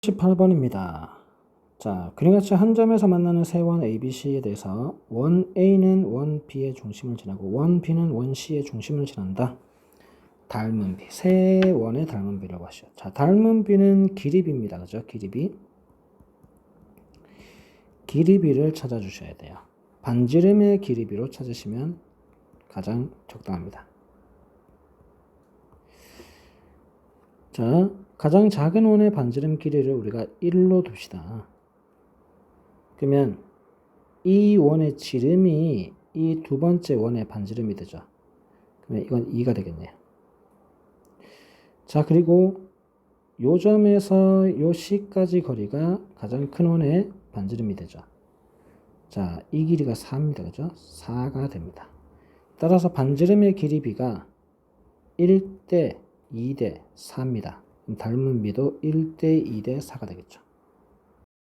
18번입니다. 자, 그림같이 한 점에서 만나는 세원 ABC에 대해서 원 A는 원 B의 중심을 지나고 원 B는 원 C의 중심을 지난다. 닮은 B, 세 원의 닮은 B라고 하시죠. 자, 닮은 B는 길이 B입니다. 그죠? 길이 B. 길이 B를 찾아주셔야 돼요. 반지름의 길이 B로 찾으시면 가장 적당합니다. 자, 가장 작은 원의 반지름 길이를 우리가 1로 둡시다. 그러면 이 원의 지름이 이 두 번째 원의 반지름이 되죠. 그러면 이건 2가 되겠네요. 자, 그리고 요 점에서 요 C까지 거리가 가장 큰 원의 반지름이 되죠. 자, 이 길이가 4입니다. 그죠? 4가 됩니다. 따라서 반지름의 길이 B가 1대 2대 4입니다. 닮은 B도 1대 2대 4가 되겠죠.